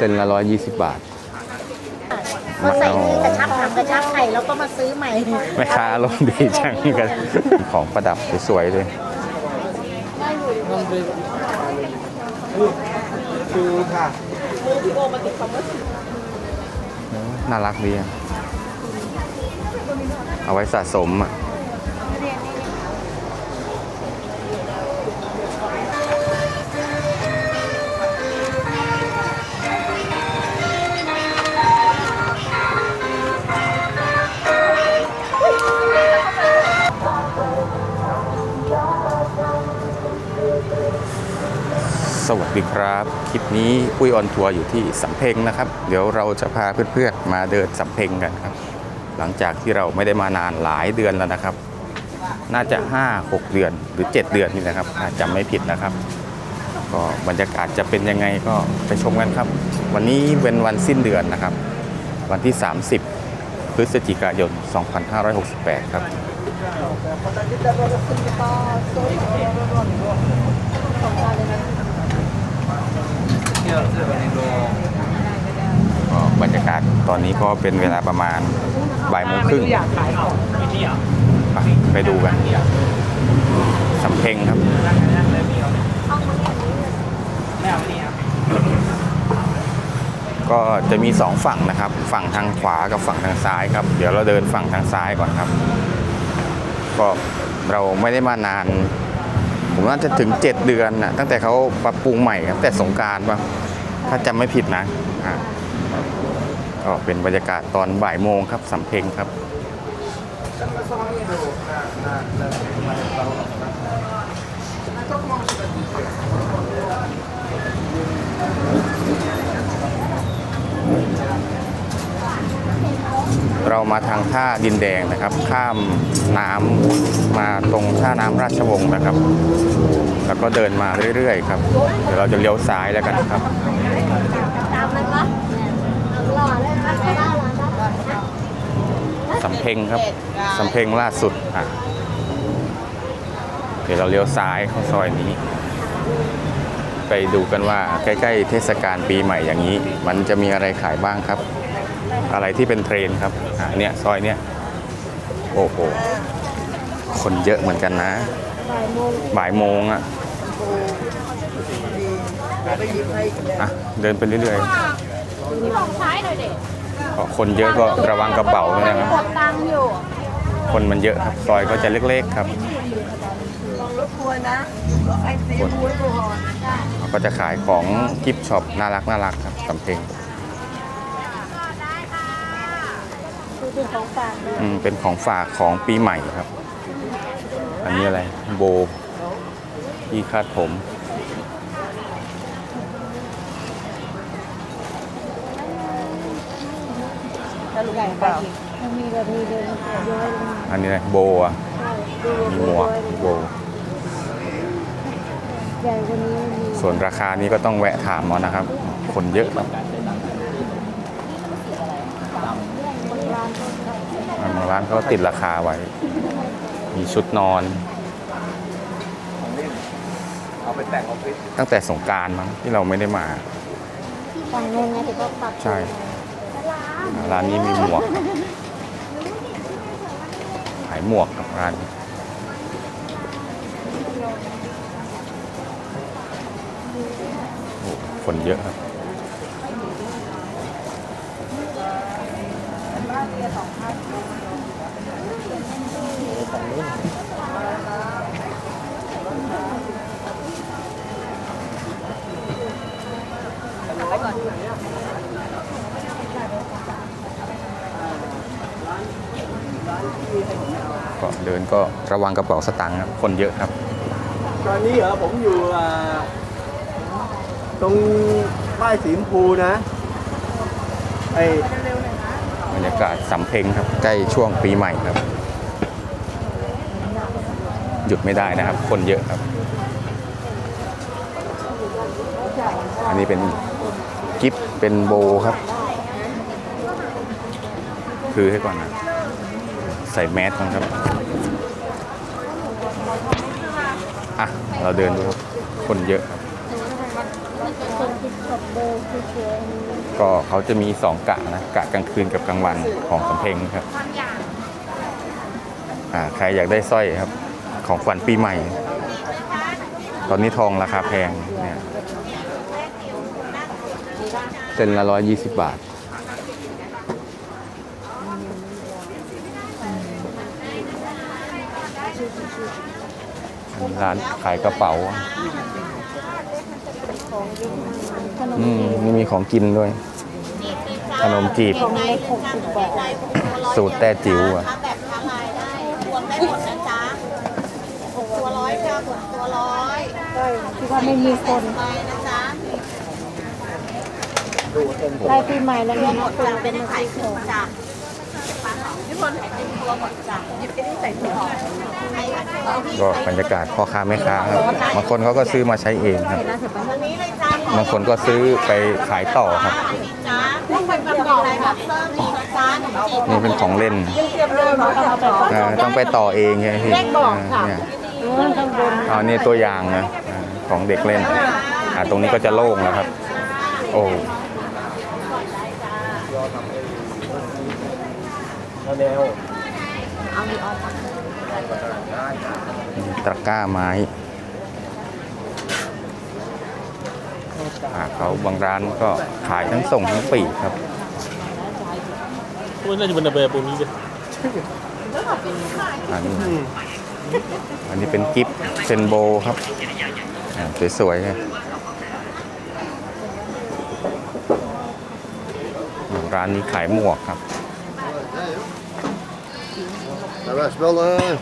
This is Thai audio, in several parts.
เส้นละร้อยยี่สิบบาท พอใส่นี่กระชับถามกระชับไข่แล้วก็มาซื้อใหม่แม่ค้าลงดีจังกัน ของประดับสวยๆเลยคือค่ะน่ารักดีอะเอาไว้สะสมอะ สวัสดีครับ คลิปนี้ปุ้ยออนทัวร์อยู่ที่สำเพ็งนะครับ เดี๋ยวเราจะพาเพื่อนๆมาเดินสำเพ็งกันครับ หลังจากที่เราไม่ได้มานานหลายเดือนแล้วนะครับ น่าจะ 5 6 เดือนหรือ 7 เดือนนี่นะครับถ้าจำไม่ผิดนะครับ ก็บรรยากาศจะเป็นยังไงก็ไปชมกันครับ วันนี้เป็นวันสิ้นเดือนนะครับ วันที่ 30 พฤศจิกายน 2568 ครับ ก็บรรยากาศตอนนี้ก็เป็นเวลาประมาณบ่ายโมงครึ่งไปไปดูกันสำเพ็งครับก็จะมีสองฝั่งนะครับ ฝั่งทางขวากับฝั่งทางซ้ายครับ เดี๋ยวเราเดินฝั่งทางซ้ายก่อนครับ ก็เราไม่ได้มานาน ผมน่าจะถึง 7 เดือนนะตั้งแต่เขาปรับปรุงใหม่ครับแต่สงการป่ะถ้าจำไม่ผิดนะอ่าก็เป็นบรรยากาศตอนบ่ายโมงครับสำเพ็งครับ เรามาทางท่าดินแดงนะครับ ข้ามน้ำมาตรงท่าน้ำราชวงศ์นะครับ แล้วก็เดินมาเรื่อยๆครับ เดี๋ยวเราจะเลี้ยวซ้ายแล้วกันครับตามนั้นปะหล่อเลยนะไม่ได้หรอสำเพ็งครับสำเพ็งล่าสุดอะเดี๋ยวเราเลี้ยวซ้ายเข้าซอยนี้ ไปดูกันว่าใกล้ ๆ เทศกาลปีใหม่อย่างนี้ มันจะมีอะไรขายบ้างครับ อะไรที่เป็นเทรนด์ครับอะเนี่ยซอยเนี้ยโอ้โหคนเยอะเหมือนกันนะ บ่ายโมงอะอะเดินไปเรื่อยที่มองซ้ายหน่อยเด็กๆเพราะคนเยอะก็ระวังกระเป๋าด้วยนะครับ กดตังค์อยู่ คนมันเยอะครับ ซอยก็จะเล็กๆครับรบกวนนะไอ้ซีฟู้ดก่อน ก็จะขายของกิฟต์ช็อปน่ารักน่ารักครับสำเพ็ง คือ เป็นของฝากด้วยอืมเป็นของฝากของปีใหม่ครับ อันนี้อะไรโบที่คาดผม แล้วลุงใหญ่ไปอีกมันมีแบบมีเดินย้อยลงมาอันนี้อะไรโบอะใช่ดูมีหมวกโบ ใหญ่กว่านี้มีส่วนราคานี้ก็ต้องแวะถามเอานะครับ คนเยอะครับ ร้านก็ขาย บาง ร้านเขาติดราคาไว้ มีชุดนอน เอาไปแต่งออฟฟิศตั้งแต่สงกรารมั้งที่เราไม่ได้มาฝั่งนู้นไงที่เขาปรับใช่ร้านนี้มีหมวกครับขายหมวกกับร้านนี้โอ้คนเยอะครับ ก็เดินก็ระวังกระเป๋าสตางค์ครับคนเยอะครับ ตอนนี้เหรอผมอยู่อ่าตรงป้ายสีชมพูนะไอ้บรรยากาศสำเพ็งครับ ใกล้ช่วงปีใหม่ครับ หยุดไม่ได้นะครับ คนเยอะครับ อันนี้เป็นกิฟเป็นโบครับ คือให้ก่อนนะ ใส่แมสก่อนครับ อะ เราเดินดูครับ คนเยอะครับ ก็เขาจะมีสองกะนะกะกลางคืนกับกลางวันของสำเพ็งครับ อ่า ใครอยากได้สร้อยครับ ของขวัญปีใหม่ ตอนนี้ทองราคาแพงเนี่ยเส้นละร้อยยี่สิบบาท ร้านขายกระเป๋า อืมนี่มีของกินด้วย ขนมจีบของเล็กหกสิบบาทสูตรแต้จิ๋วอะ แบบทลายได้รวมได้หมดนะจ๊ะหกตัวร้อยจ้าหกตัวร้อย ได้ ที่ว่าไม่มีคนไปนะจ๊ะได้ปีใหม่แล้วรวเนี่ยมหมดจ้ะเป็นไข่ถุงจ้ะพี่พลไข่ถุงตัวหมดจ้ะหยิบไปที่ใส่ถุงไข่เอาที่ก็บรรยากาศพ่อค้าแม่ค้าครับบางคนเขาก็ซื้อมาใช้เองครับตัวนี้เลยจ้าบางคนก็ซื้อไปขายต่อครับจ้าต้องเป็นแบบดอกอะไรแบบเพิ่มอีกนะจ๊ะหนึ่งจีบนี่เป็นของเล่นเออเขาเอาไปก่อนอ่าต้องไปต่อเองใช่ไหมพี่อ่าเนี่ยเออข้างบนอ๋อนี่ตัวอย่างนะอ่า ของเด็กเล่น อ่าตรงนี้ก็จะโล่งแล้วครับ โอ้แนวตะกร้าไม้อ่าเขาบางร้านก็ขายทั้งส่งทั้งปลีกครับโอ้ยน่าจะเป็นระเบียบปุ่มนี้เลยอันนี้อันนี้เป็นกิฟต์เซนโบครับอ่า สวยๆครับร้านนี้ขายหมวกครับแต่ว่าสเลย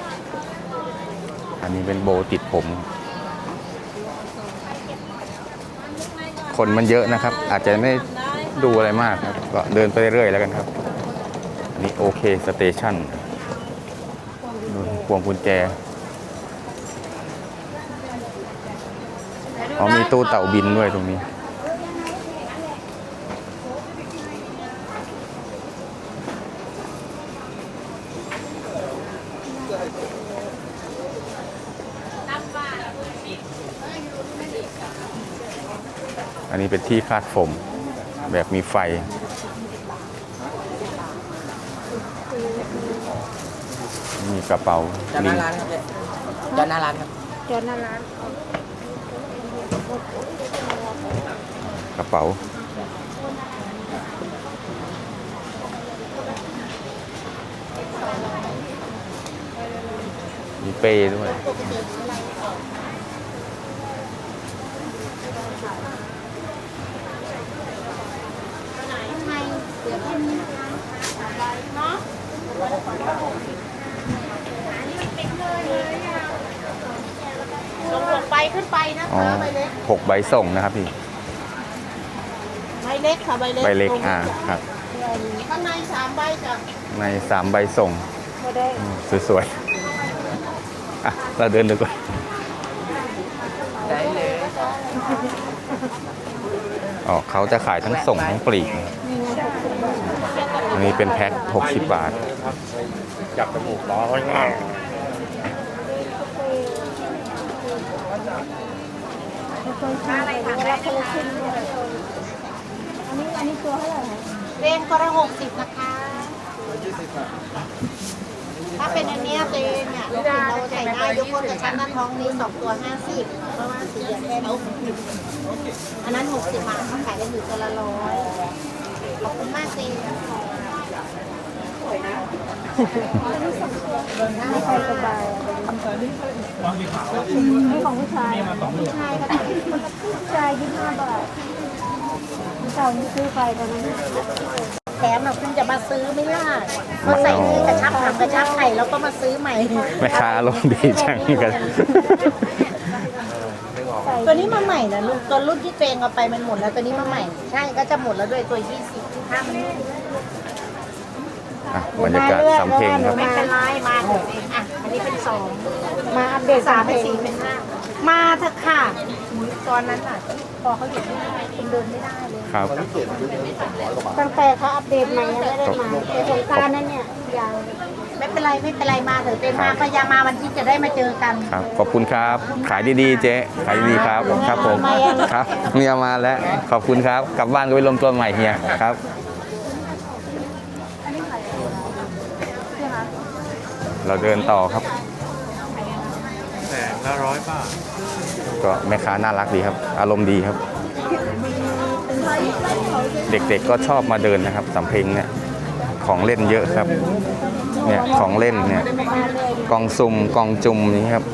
อันนี้เป็นโบติดผม คนมันเยอะนะครับ อาจจะไม่ดูอะไรมากครับ ก็เดินไปเรื่อยๆแล้วกันครับ อันนี้โอเคสเตชันดูพวงกุญแจ อ๋อมีตู้เต่าบินด้วยตรงนี้อันนี้เป็นที่คาดผมแบบมีไฟ มีกระเป๋าจานหลิน้างร้านครับเนี่ยจานหน้าร้านครับจอหน้าร้าน กระเป๋า มีเป้ด้วย ลงหกใบขึ้นไปนะอ๋อคะใบเล็กหกใบส่งนะครับพี่ ใบเล็กค่ะใบเล็กใบเล็ก อ่า ครับ ข้างในสามใบจ้ะในสามใบส่งก็ได้อืมสวยๆ อะ เราเดินดูก่อนได้เลยอ๋อเขาจะขายทั้งส่งทั้งปลีก อันนี้เป็นแพ็ค60 บาท จับจมูกล้อไว้ง่าย อะไรคะได้คนละชิ้นอันนี้อันนี้ตัวเท่าไหร่คะเล่นก็ละหกสิบนะคะ ถ้าเป็นอันเนี้ยเตนเนี่ยเราใส่ได้ยกคนกระชับหน้าท้องนี้สองตัวห้าสิบเพราะว่าสีเหลืองแค่นี้อันนั้นหกสิบบาทเขาขายได้อยู่ตัวละร้อยขอบคุณมากเตนไม่ ใครสบายนี่ของผู้ชายผู้ชายก็ผู้ชายยี่สิบห้าบาทผู้ชายนี่ซื้อไปตอนนั้นแถมเราเพิ่งจะมาซื้อไม่ล่ะมาใส่ที่กระชับถังกระชับไข่แล้วก็มาซื้อใหม่แม่ค้าอารมณ์ดีจังกันตัวนี้มาใหม่นะลูกตัวรุ่นที่เจงเอาไปมันหมดแล้วตัวนี้มาใหม่ ใช่ก็จะหมดแล้วด้วยตัวยี่สิบถ้ามัน อะบรรยากาศสำเพ็งครับ ไม่เป็นไรมาเถอะอะอันนี้เป็นสองมาอัปเดตสามเพเป็นลสี่งเป็นห้ามาเถอะค่ะตอนนั้นอะพอเขาหยุดไม่ได้คุณเดินไม่ได้เลย ครับ ตั้งแต่เขาอัปเดตใหม่ยังไม่ได้มาแต่สงกรารนั่นเนี่ยยาวไม่เป็นไรไม่เป็นไรมาเถอะเป็นครัมาบพยายามมาวันที่จะได้มาเจอกัน ครับ ขอบคุณครับ ขายดีๆ เจ๊ ขายดีๆ ครับ ครับผมมายังครับเนี่ยมาแล้ว ขอบคุณครับ กลับบ้านก็ไปลมตัวใหม่เฮีย ครับ เราเดินต่อครับแผงละร้อยบาทก็แม่ค้าน่ารักดีครับ อารมณ์ดีครับ เด็กๆก็ชอบมาเดินนะครับสำเพ็งเนี่ยของเล่นเยอะครับ เนี่ยของเล่นเนี่ยกล่องซุ่มกล่องจุ่มนี่ครับ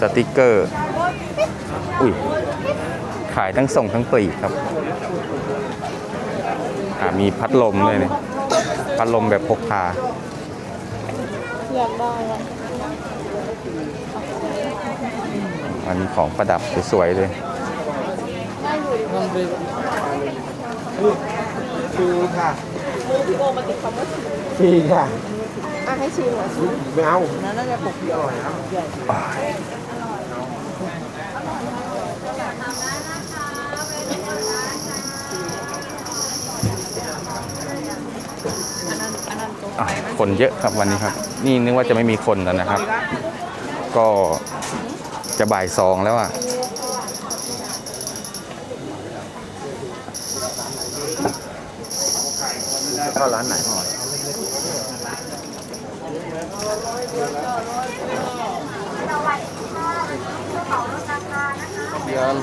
สติกเกอร์ อุ้ยขายทั้งส่งทั้งปลีกครับอ่ามีพัดลมด้วยเนี่ยพัดลมแบบพกพา อยากได้อะอันนี้ของประดับสวยๆเลยฟรีค่ะฟรีค่ะอะให้ชิมเหรอไม่เอาอะ คนเยอะครับวันนี้ครับ นี่นึกว่าจะไม่มีคนแล้วนะครับ ก็จะบ่ายสองแล้วอะเข้าร้านไหนก่อนเดือน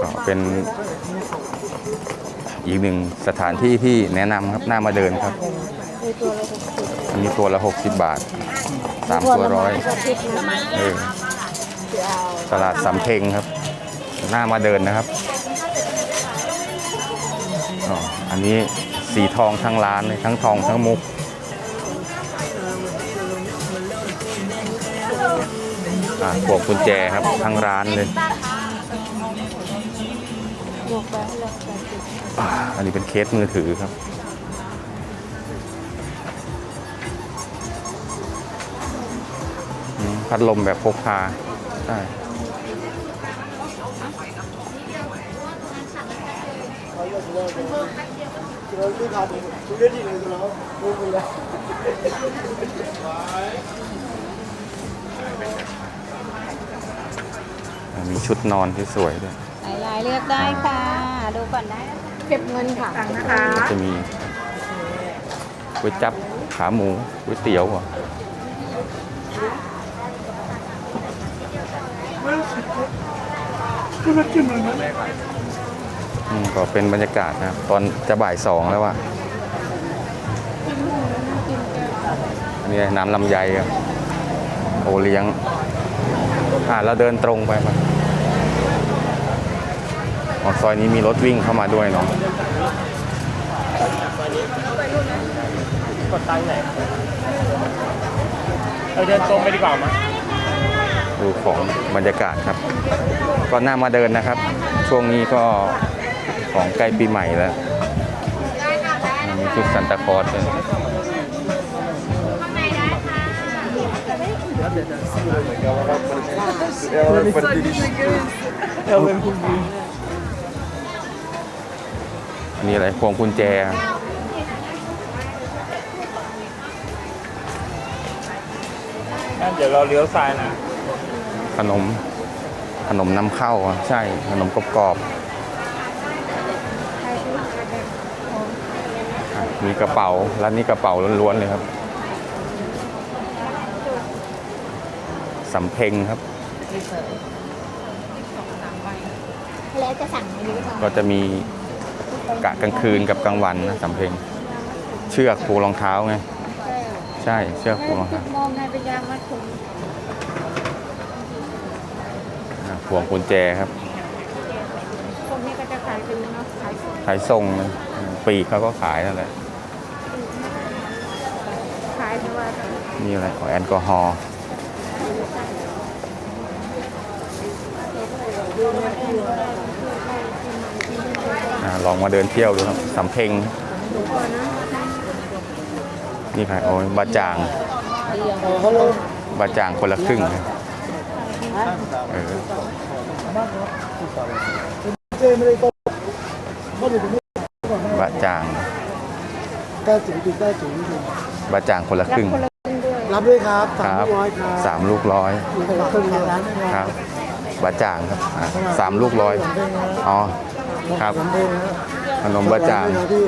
ก็เป็นอีกหนึ่งสถานที่ที่แนะนำครับน่ามาเดินครับอันนี้ตัวละ 60 บาทสามตัวร้อยเออตลาดสำเพ็งครับน่ามาเดินนะครับอ๋ออันนี้สีทองทั้งร้านเลยทั้งทองทั้งมุกอ่าพวงกุญแจครับทั้งร้านเลย อันนี้เป็นเคสมือถือครับ พัดลมแบบพกพาใช่ มีชุดนอนที่สวยด้วยหลายๆเลือกได้ค่ะ ดูก่อนได้เก็บเงินค่ะสั่งนะคะจะมีก๋วยจับขาหมูก๋วยเตี๋ยวอะอืมก็เป็นบรรยากาศนะครับตอนจะบ่ายสองแล้วอะนี่น้ำลำไยครับโอเลี้ยง อ่าเราเดินตรงไปปะ อ๋อซอยนี้มีรถวิ่งเข้ามาด้วยเนาะกดตังค์ไหนเราเดินตรงไปดีกว่ามั้ยดูของบรรยากาศครับ ก็น่ามาเดินนะครับ ช่วงนี้ก็ของใกล้ปีใหม่แล้วมีชุดซันตาคลอสด้วย มีอะไรพวงกุญแจงั้นเดี๋ยวเราเลี้ยวซ้ายนะ ขนม ขนมน้ำเข้าอะใช่ ขนมกรอบๆอะมีกระเป๋า ร้านนี้กระเป๋าล้วนๆเลยครับสำเพ็งครับ แล้วจะสั่งอะไรดีกว่าก็จะมี กะกลางคืนกับกลางวันนะสำเพ็งเชือกผูกรองเท้าไง ใช่เชือกผูกรองเท้ามองในพยามัดถุงอะพวงกุญแจครับพวกนี้ก็จะขายเป็นเนาะขายสดขายส่งนะปีกเขาก็ขายนั่นแหละขายแต่ว่านี่อะไรอ๋อแอลกอฮอล์อะ ลองมาเดินเที่ยวดูครับสำเพ็งนี่ใครโอ้ยบาจางบาจางคนละครึ่งเลยเออบะจางได้ถึงถึงได้ถึงถึงบะจางคนละครึ่ง รับด้วยครับคสามรับร้อยครับสามลูกร้อยคนละครึ่งร้านครับบะจางครับอะสามลูกร้อย อ๋อ ครับผมเองนะขนมบะจางที่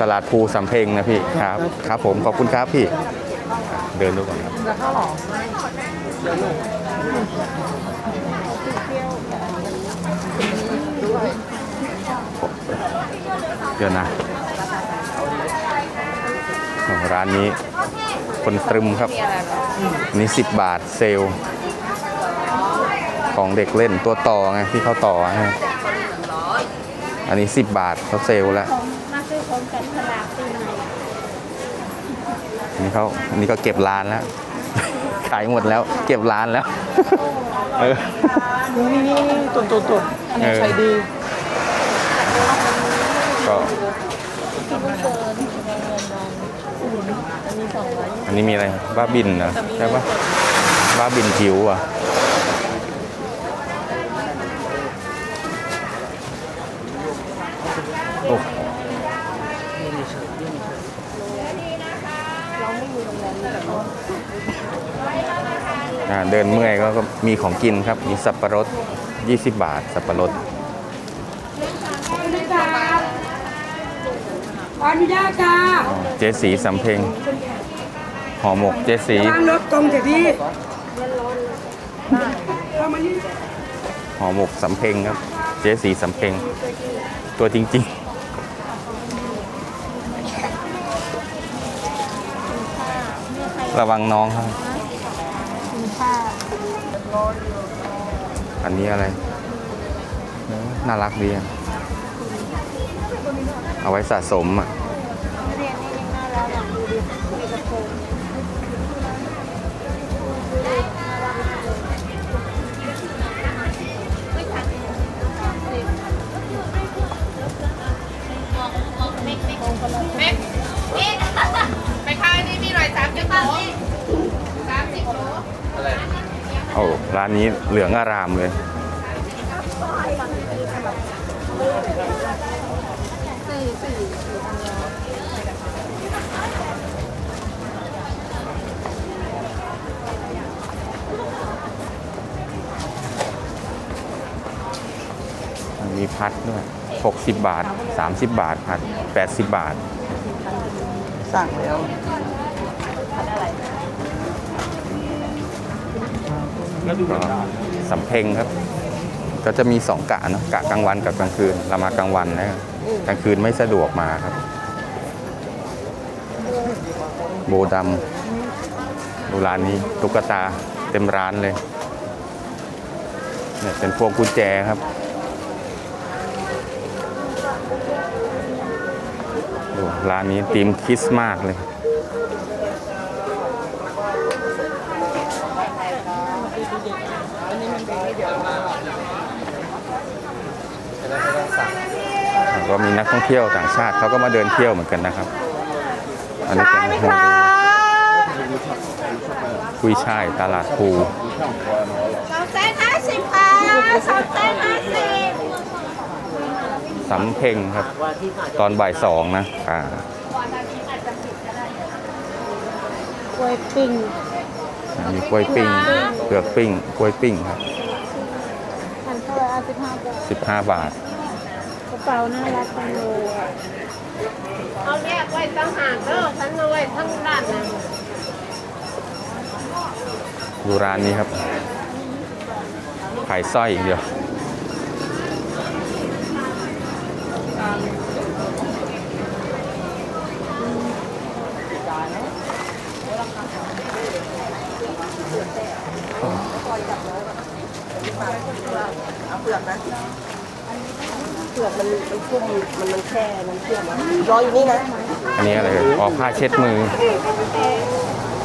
ตลาดภูสำเพ็งนะพี่ครับ ครับผมขอบคุณครับพี่ เดินดูก่อนครับเดี๋ยวนะโอ้ร้านนี้ คนตรึมครับอันนี้10บาทเซลลของเด็กเล่นตัวต่อไงที่เขาต่อให้ อันนี้ 10 บาทเขาเซลลแล้วของมาซื้อของกันตลาดปีใหม่อันนี้เขาอันนี้ก็เก็บร้านแล้ว ขายหมดแล้วเก็บร้านแล้วเออนี่นี่นี่ตุ่นตุ่นตุ่นอันนี้ใช้ดีก็อันนี้มีอะไรบ้าบินเหรอใช่ปะบ้าบินผิวอะ เดินเมื่อยก็ก็มีของกินครับ มีสับปะรด 20 บาท สับปะรดขออนุญาตจ้าเจสีสำเพ็งห่อหมกเจสีวางรถตรงจากที่เรามานี่ห่อหมกสำเพ็งครับ เจสีสำเพ็งตัวจริงๆระวังน้องครับ อันนี้อะไร น่ารักดีอะเอาไว้สะสมอะเรียนนี่ยังน่ารักอะดูดิมีกระโปรงไปขายนี่มีหน่อยสามสิบโลสามสิบโลโอ้ร้านนี้เหลืองอารามเลย มีพัดด้วย 60 บาท 30 บาทพัด 80 บาท สั่งแล้ว ก็สำเพ็งครับ ก็จะมีสองกะเนะกะกลางวันกับกลางคืนเรามากลางวันนะกลางคืนไม่สะดวกมาครับ โบดำดูร้านนี้ตุ๊กตาเต็มร้านเลยเนี่ยเป็นพวงกุญแจครับร้านนี้ธีมคริสต์มาสเลย ก็มีนักท่องเที่ยวต่างชาติเขาก็มาเดินเที่ยวเหมือนกันนะครับ อันนี้เป็นโฮมกุยช่ายตลาดภูสองแสนห้าสิบค่ะสองแสนห้าสิบสำเพ็งครับ ตอนบ่ายสองนะอ่ากล้วยปิ้งมีกล้วยปิ้งเปลือกปิ้งกล้วยปิ้งครับพันเท่าไหร่สิบห้าบาท15บาทกระ เปาน่ารักจังเลยอะเอาแยกไว้ตั้งหากเด้อฉันเอาไว้ทั้งด้านนะดูร้านนี้ครับ ขายสร้อยอีกเดียว มันมันชุ่มมันมันแช่มันเชื่อมรออยู่นี่นะอันนี้อะไรเอ่ยอ๋อผ้าเช็ดมือ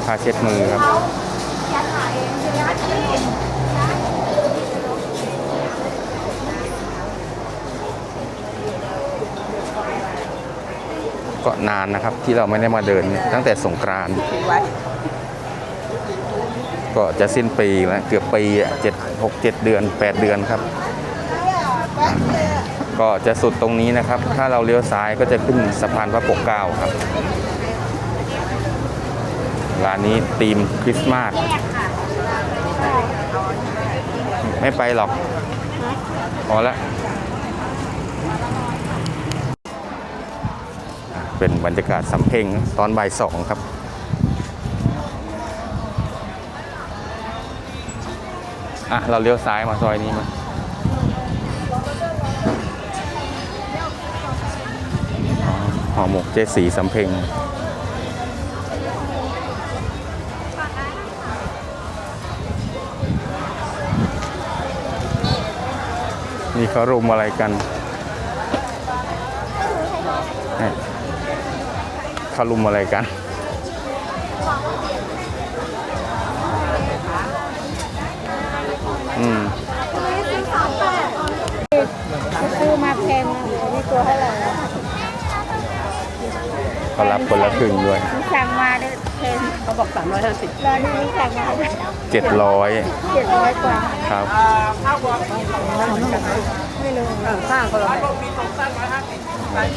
ผ้าเช็ดมือครับ ก็นานนะครับที่เราไม่ได้มาเดินตั้งแต่สงกรานต์ไว้ก็จะสิ้นปีแล้วเกือบปีอะเจ็ดหกเจ็ดเดือนแปดเดือนครับ ก็จะสุดตรงนี้นะครับ ถ้าเราเลี้ยวซ้ายก็จะขึ้นสะพานพระปกเกล้าครับ ร้านนี้ธีมคริสต์มาส ไม่ไปหรอก พอละอะเป็นบรรยากาศสำเพ็งตอนบ่ายสองครับอะเราเลี้ยวซ้ายมาซอยนี้มา ห่อหมกเจสีสำเพ็งนี่เขารุมอะไรกันเขารุมอะไรกัน อืมซื้อมาแพงนะนี่ตัวเท่าไหร่ เขารับคนละครึ่งด้วยมีสั่งมาได้แพงเขาบอกสามร้อยห้าสิบแล้วนี่มีสั่งมา700เจ็ดร้อยกว่าครับไม่รู้ข้างคนละ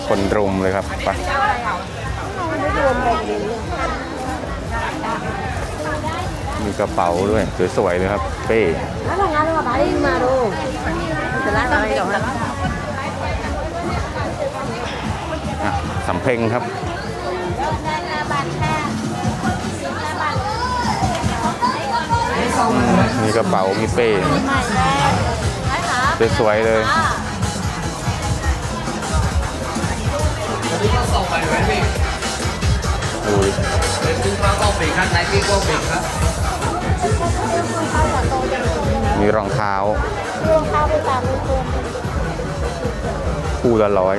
คนรุมเลยครับไปไม่รวมกันเลยมีกระเป๋าด้วยสวยๆเลยครับเป้แล้วงานเราไปมาดูจะร้านอะไรหรอฮะอะสำเพ็งครับ มีกระเป๋ามีเป้สวยๆเลยดูดิมีรองเท้ารวมข้าวไปตามเลยคนคู่ละร้อย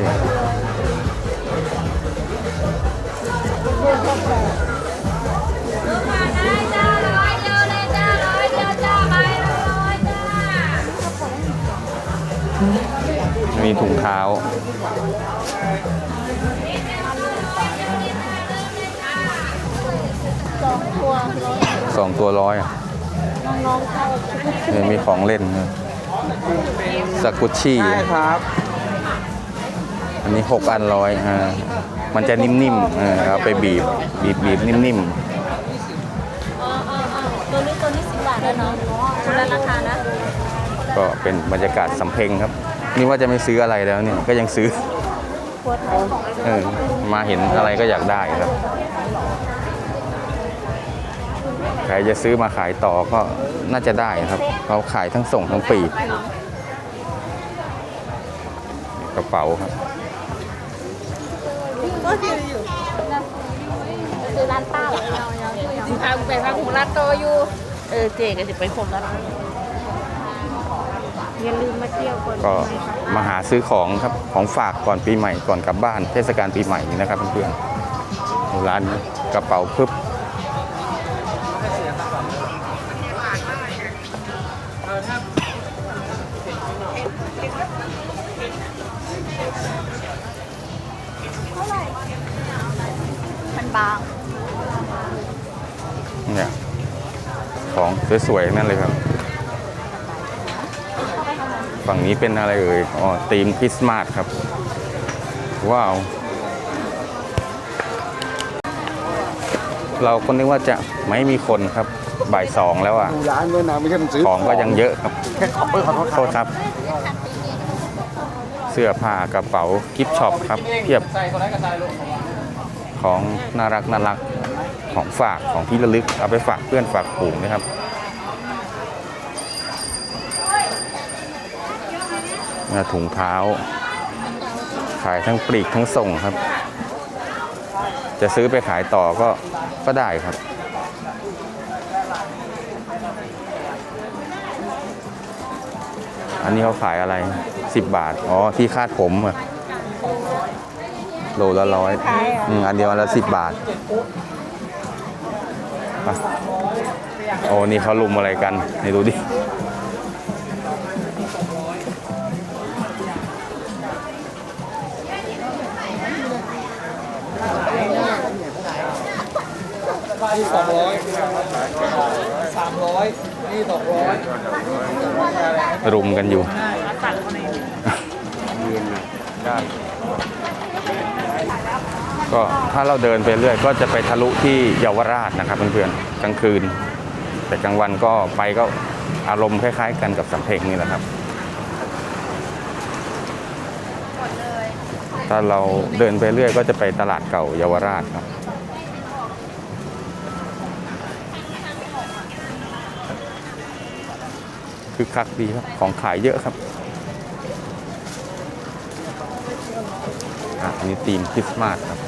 มีถุงเท้า สองตัวร้อยสองตัวร้อยอะน้องๆเข้าเนี่ยมีของเล่นด้วยสกุชชี่ ใช่ครับ อันนี้หกอันร้อยอ่ามันจะนิ่มๆเออเอาไปบีบ บีบบีบนิ่มตัวนี้ตัวนี้สิบบาทแล้วเนาะคนละราคานะๆ ก็เป็นบรรยากาศสำเพ็งครับ นี่ว่าจะไม่ซื้ออะไรแล้วเนี่ยก็ยังซื้อขวดไทยเออมาเห็นอะไรก็อยากได้ครับใครจะซื้อมาขายต่อก็น่าจะได้ครับเขาขายทั้งส่งทั้งปีกกระเป๋าครับซื้อร้านป้าเหรอทางไปทางของร้านโตอยู่ เออเจ๊ก็จะไปคมแล้ว อย่าลืมมาเที่ยวก่อนก็มาหาซื้อของครับของฝากก่อนปีใหม่ก่อนกลับบ้าน เทศกาลปีใหม่นี้นะครับเพื่อนๆร้านกระเป๋าพึบ嗯มันบาง เนี่ยของสวยๆทั้งนั่นเลยครับ ฝั่งนี้เป็นอะไรเอ่ย อ๋อธีมคริสต์มาสครับ ว้าว เราคนนึกว่าจะไม่มีคนครับ บ่ายสองแล้วอะ ดูร้านด้วยนะไม่ใช่มันซื้อของก็ยังเยอะครับแค่ขอบเออขอโทษโทษครับ เสื้อผ้ากระเป๋ากิฟต์ช็อปครับเพียบของน่ารักน่ารักของฝากของที่ระลึกเอาไปฝากเพื่อนฝากฝูงนะครับ เนี่ย ถุงเท้า ขายทั้งปลีกทั้งส่งครับ จะซื้อไปขายต่อก็ก็ได้ครับ อันนี้เขาขายอะไร 10 บาท อ๋อ ที่คาดผมอะโลละร้อยอืมอันเดียวอันละสิบบาทไปโอ้นี่เขาลุมอะไรกันนี่ดูดิ รุมกันอยู่ ก็ถ้าเราเดินไปเรื่อยก็จะไปทะลุที่เยาวราชนะครับเพื่อนๆกลางคืน แต่กลางวันก็ไปก็อารมณ์คล้าย ๆ กันกับสำเพ็งนี่แหละครับ ถ้าเราเดินไปเรื่อยก็จะไปตลาดเก่าเยาวราชครับ คือคักดีครับ ของขายเยอะครับอันนี้ธีมคริสต์มาสครับ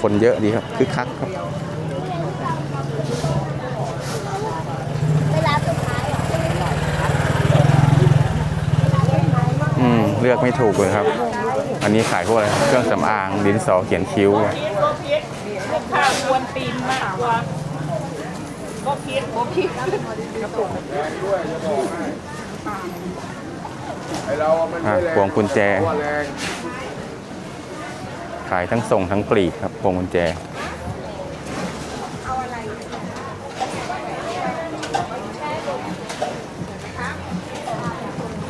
คนเยอะดีครับ คือคักครับ เวลาสุดท้าย อืม เลือกไม่ถูกเลยครับ อันนี้ขายพวกอะไรเครื่องสำอางดินสอเขียนคิ้วข้าวกวนตีนมากกว่าก็คิดก็คิดอะพวงกุญแจ ขายทั้งส่งทั้งปลีกครับพวงกุญแจ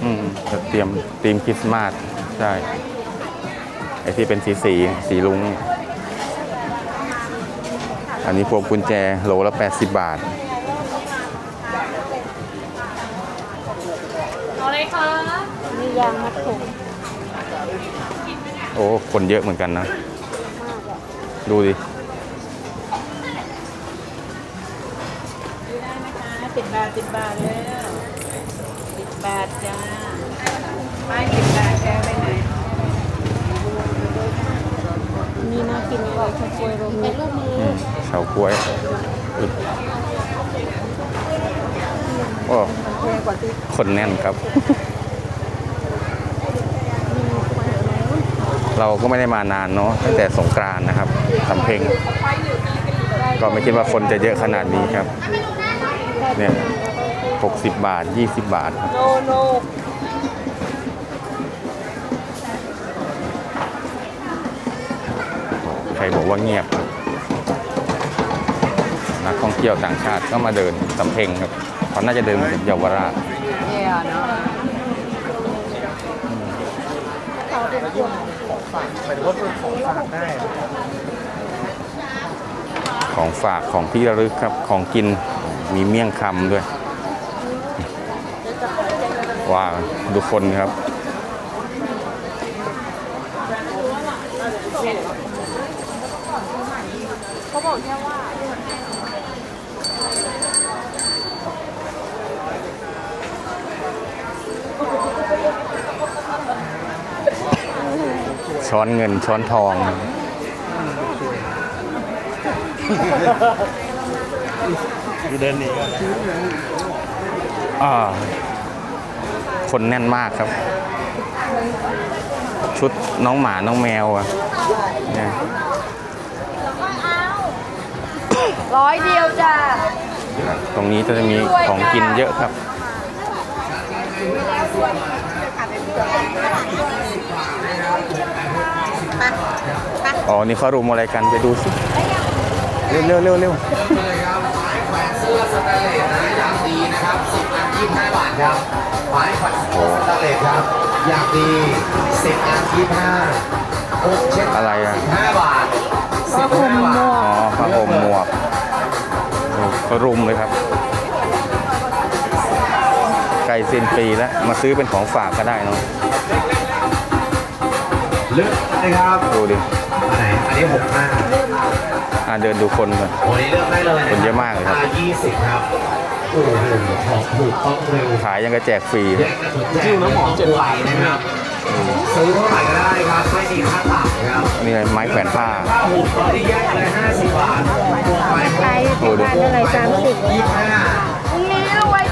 อืมจะ เตรียมเตรียมคริสต์มาสใช่ไอที่เป็นสีสีสีลุง อันนี้พวงกุญแจโหลละ 80 บาทเอาเลยค่ะมียางมัดผมโอ้ คนเยอะเหมือนกันนะ ดูดิสิบบาทสิบบาทแล้วสิ บบาทจ้าไม่สิบบาทแกไปไหนมีน่ากินกว่าชากล้วยโรมีเป็นลูกมืออืมเฉาก้วยอุ๊ยโอ้คนแน่นครับ เราก็ไม่ได้มานานเนาะตั้งแต่สงกรานต์นะครับสำเพ็ง ก็ไม่คิดว่าคนจะเยอะขนาดนี้ครับ เนี่ย 60 บาท 20 บาทครับโนโนใครบอกว่าเงียบครับนักท่องเที่ยวต่างชาติก็มาเดินสำเพ็งครับเขาน่าจะเดินมาจากเยาวราชเนี่ยเนาะของฝากของที่ระลึกครับ ของกินมีเมี่ยงคำด้วย ว้าวดูคนครับช้อนเงินช้อนทอง เดินหนีก่อนอ่า คนแน่นมากครับ ชุดน้องหมาน้องแมวอะเนี่ยร้อยเดียวจ้าตรงนี้จะมีของกินเยอะครับอ๋อ นี่เขารุมอะไรกันไปดูสิ เร็วเร็วเร็วเร็ว 25บาทครับไม้ขวัญโอ้สเลตครับอยากดี10อัน25หกเช็ดอะไรอะ5บาท15บาทอ๋อผ้าห่มหมวกโอ้เขารุมเลยครับ ไก่สิ้นปีแล้ว มาซื้อเป็นของฝากก็ได้เนาะเลือกนะครับ ดูดิอันไหนอันนี้65 อ่าเดินดูคนก่อนโอ้ยเลือกได้เลยคนเยอะมากเลยครับราคา20ครับโอ้โหของถูกต้องเร็วขายยังกระแจกฟรีแยกกระสุนแจกน้ำหอมเจ็ดบาทนะครับซื้อเท่าไหร่ก็ได้ครับไม่มีค่าตัดนะครับนี่ไงไม้แขวนผ้าถูกตอนนี้แยกเลย50บาทพวงไปขายโอ้ดูบ้านอะไรสามสิบ25